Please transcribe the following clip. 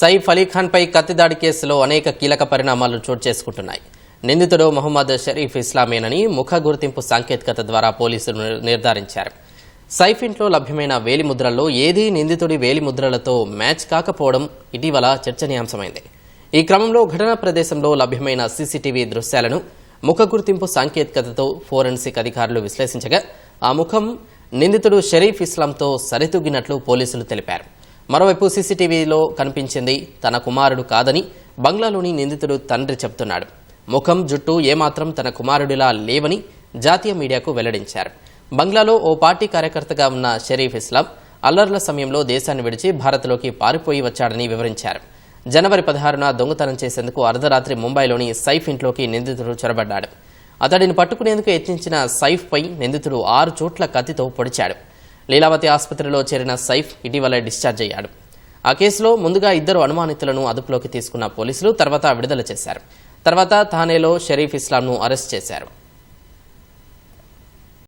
సైఫ్ అలీఖాన్పై కత్తిదాడి కేసులో అనేక కీలక పరిణామాలు చోటు చేసుకుంటున్నాయి. నిందితుడు మొహమ్మద్ షరీఫ్ ఇస్లామేనని ముఖ గుర్తింపు సాంకేతికత ద్వారా పోలీసులు నిర్ధారించారు. సైఫ్ ఇంట్లో లభ్యమైన వేలిముద్రల్లో ఏదీ నిందితుడి వేలిముద్రలతో మ్యాచ్ కాకపోవడం ఇటీవల చర్చనీయాంశమైంది. ఈ క్రమంలో ఘటనా ప్రదేశంలో లభ్యమైన సీసీటీవీ దృశ్యాలను ముఖ గుర్తింపు సాంకేతికతతో ఫోరెన్సిక్ అధికారులు విశ్లేషించగా ఆ ముఖం నిందితుడు షరీఫ్ ఇస్లాంతో సరితూగినట్లు పోలీసులు తెలిపారు. మరోవైపు సీసీటీవీలో కనిపించింది తన కుమారుడు కాదని బంగ్లాలోని నిందితుడు తండ్రి చెప్తున్నాడు. ముఖం జుట్టు ఏమాత్రం తన కుమారుడిలా లేవని జాతీయ మీడియాకు వెల్లడించారు. బంగ్లాలో ఓ పార్టీ కార్యకర్తగా ఉన్న షరీఫ్ ఇస్లాం అల్లర్ల సమయంలో దేశాన్ని విడిచి భారత్లోకి పారిపోయి వచ్చాడని వివరించారు. జనవరి పదహారున దొంగతనం చేసేందుకు అర్ధరాత్రి ముంబైలోని సైఫ్ ఇంట్లోకి నిందితుడు చొరబడ్డాడు. అతడిని పట్టుకునేందుకు యత్నించిన సైఫ్పై నిందితుడు ఆరు చోట్ల కత్తితో పొడిచాడు. లీలావతి ఆసుపత్రిలో చేరిన సైఫ్ ఇటీవల డిశ్చార్జ్ అయ్యాడు. ఆ కేసులో ముందుగా ఇద్దరు అనుమానితులను అదుపులోకి తీసుకున్న పోలీసులు తర్వాత విడుదల చేశారు. తర్వాత థానేలో షరీఫ్ ఇస్లాంను అరెస్ట్ చేశారు.